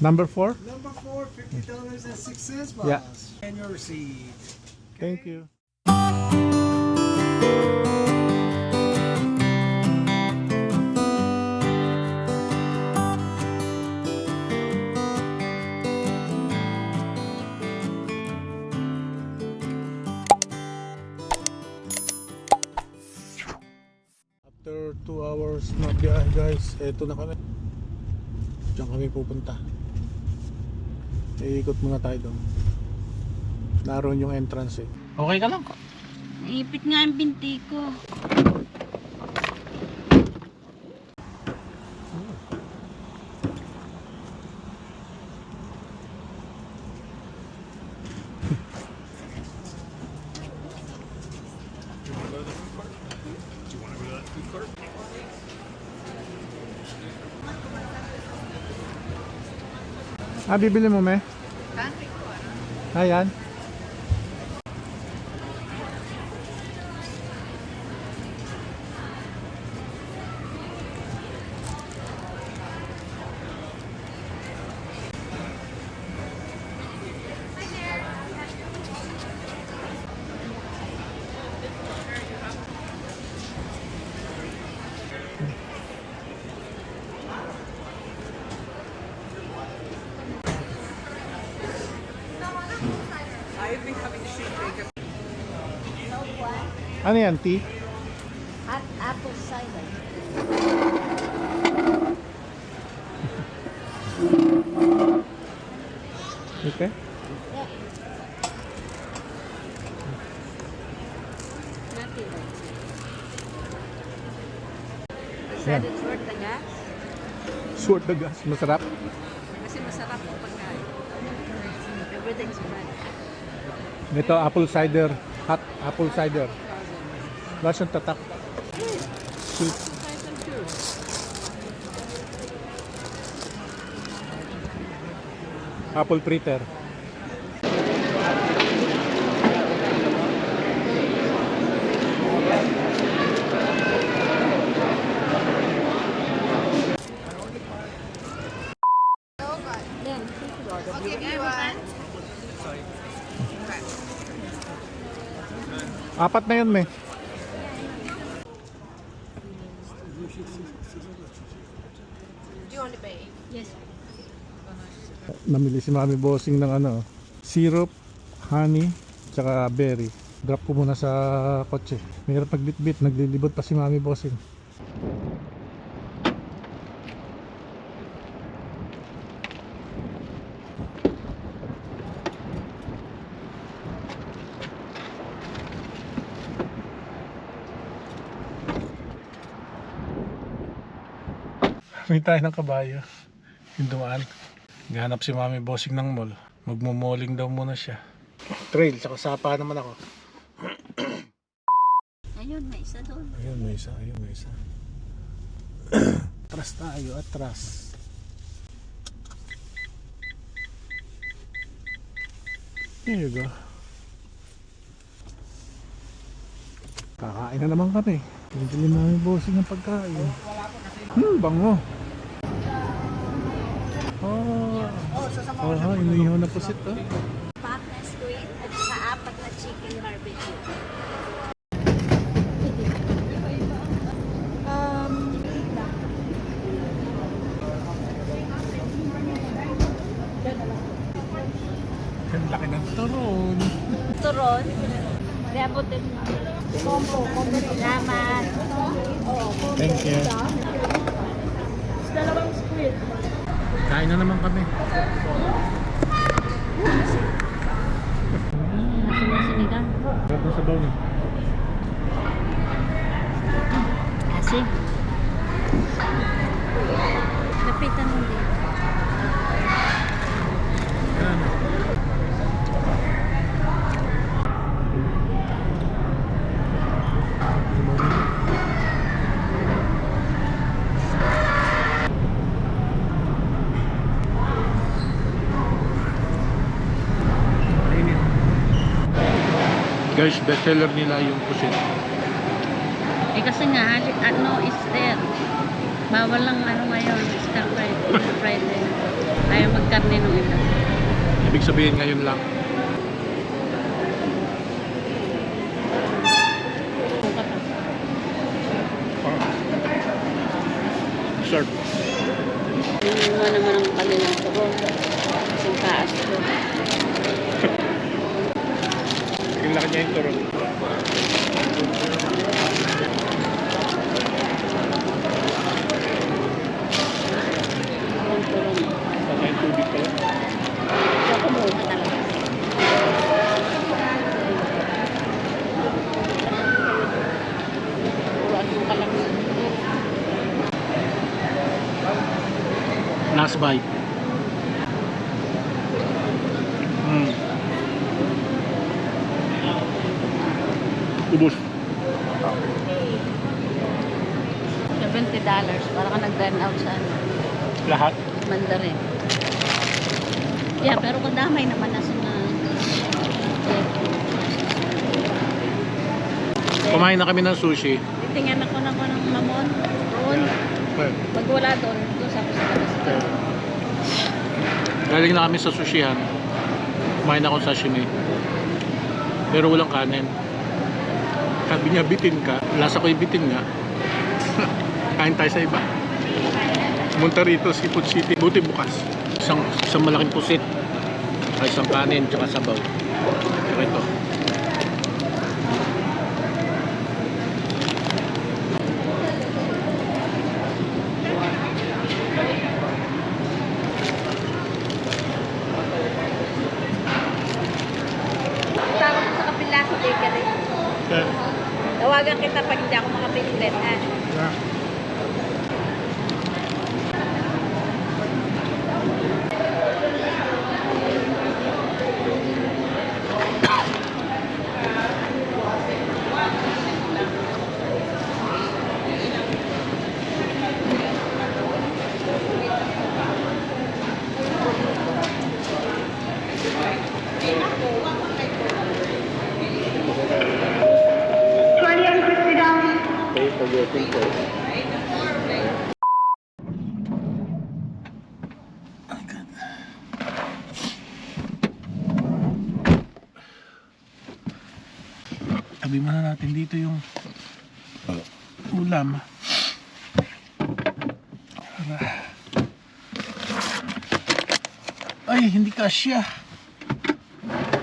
Number 4? Number four, fifty dollars and six cents, boss. Yeah. And your receipt. Thank you. After 2 hours na biyahe guys, eto na kami. Diyan kami pupunta. Iikot muna tayo doon. Naroon yung entrance eh. Okay ka lang? Ipit nga ang binti ko. Ah, bibili mo, me? Ayan. Ano yan, tea? Hot apple cider. Okay. Nothing. Yeah. Said it's worth the gas? Short the gas. Masarap. Kasi masarap ang pagkain. Everything's right. Ito, apple cider. Hot apple cider. Wala siyang tatak. Sweet. Apple fritter. Apat na yun, me. Namili si Mami Bossing ng ano, syrup, honey, tsaka berry. Drop ko muna sa kotse. Mahirap magbitbit, naglilibot pa si Mami Bossing. May tayo ng kabayo. Yung dumaan. Gahanap si Mami Bossing ng mall. Magmumoling daw muna siya. Trail, tsaka sapa naman ako. Ayun, may isa doon. Ayun, may isa. Ayun, may isa. atras tayo, atras. There you go. Kakain na naman kami. Bibili namin bossing ng pagkain. Hmm, bango. Oh, oh, ha, inihaw na pusit oh. Pat na squid at sa apat na chicken barbecue. um, Ang laki ng turon. turon. Reabot din. Combo, combo. Salamat. Thank you. Dalawang squid. Kain na naman kami. Nasa na sinigang. Sarap na sabaw niya. Kasi. Kapitan mo din. Guys, bestseller nila yung pusit. Eh kasi nga, ano is there? Bawal lang ano ngayon, stir fried, Friday. Ayaw magkarne nung iba. Ibig sabihin ngayon lang. Sharp. Yung naman ang kanilang tubo. Yung taas ko. Yung laki niya yung turo. Yung tubo mo. Saka yung tubig pala. Kaya kumuha talaga. Turuan mo ka lang. Last bite. Mm. Ubus. $70 para ka nag-run out sa ano, Lahat. Mandarin. Yeah, pero kadamay naman na sa mga Kumain na kami ng sushi. Titingnan ako na ko ng mamon. Roon. Pag wala doon, doon sa ako sa labas. Galing na kami sa sushihan. Kumain ako ng sashimi. Pero walang kanin. Sabi niya, bitin ka. Lasa ko yung bitin nga. Kain tayo sa iba. Pumunta rito, Seafood City. Buti bukas. Isang, isang malaking pusit. Ay, isang kanin, tsaka sabaw. Tsaka ito. Tawag sa kapila sa bakery. Tawagan kita pag hindi ako makapinlet, ha? Pay Tabi muna natin dito yung ulam. Ay, hindi kasya.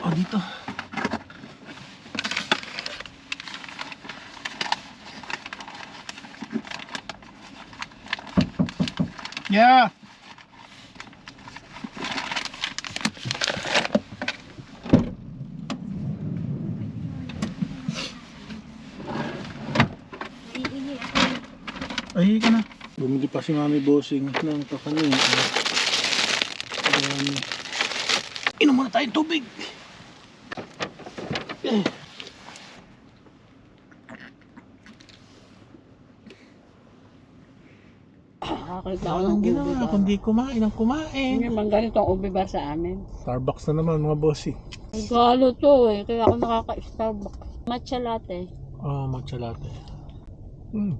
O, dito. Yeah. Ay, ka na. Bumili pa si Mami Bossing ng kakanin. Ayan. Inom muna tayong tubig. Eh. Ng Walang ginawa, bar. kundi kumain ang kumain. Hindi man ganito ang ubi bar sa amin. Starbucks na naman mga bossing. Regalo to eh. Kaya ako nakaka-Starbucks. Matcha latte. Oh, matcha latte. Hmm.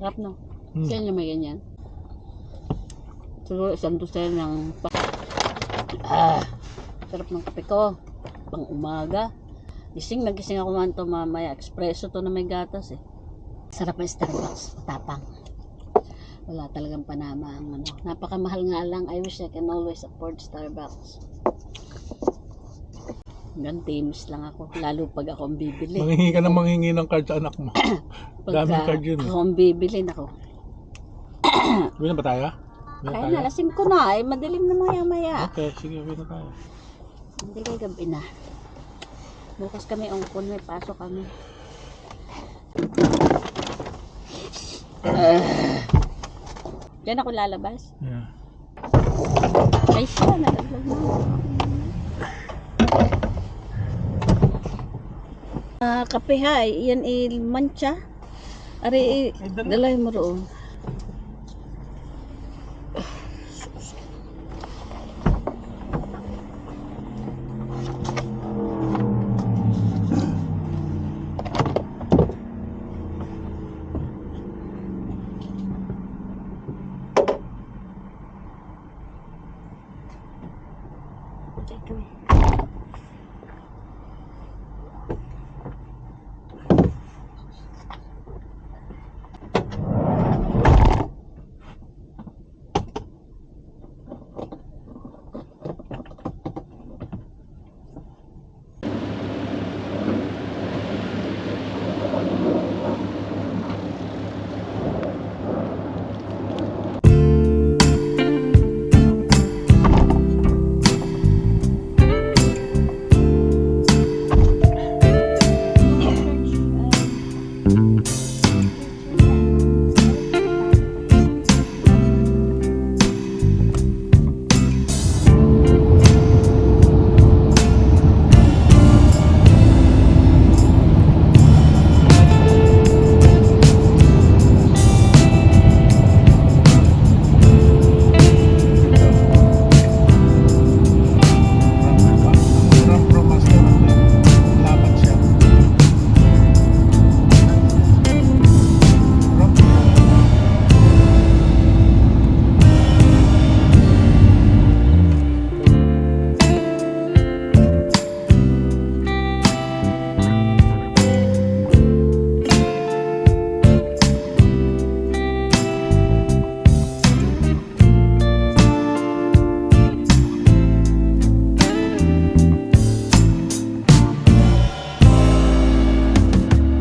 Sarap no? Hmm. Sa inyo may ganyan. Siguro isang dosen ng ah, sarap ng kape ko. Pang umaga. Gising na gising ako man to mamaya. Espresso to na may gatas eh. Sarap ng Starbucks. Tapang. Wala talagang panama ang ano. Napakamahal nga lang. I wish I can always afford Starbucks. Hanggang timis lang ako. Lalo pag ako ang bibili. Manghingi ka na manghingi ng card sa anak mo. Daming card yun. eh. ako ang bibili na ako. Uwi na ba tayo? Uwi na Kaya tayo? na, lasing ko na eh. Madilim na maya maya. Okay, sige, uwi na tayo. Hindi kay gabi na. Bukas kami ongkon, may pasok kami. Ah. Diyan ako lalabas. Yeah. Ay siya, nalaglag na. Ah, kape ha, yan i mancha. Ari, i- dalay mo roon.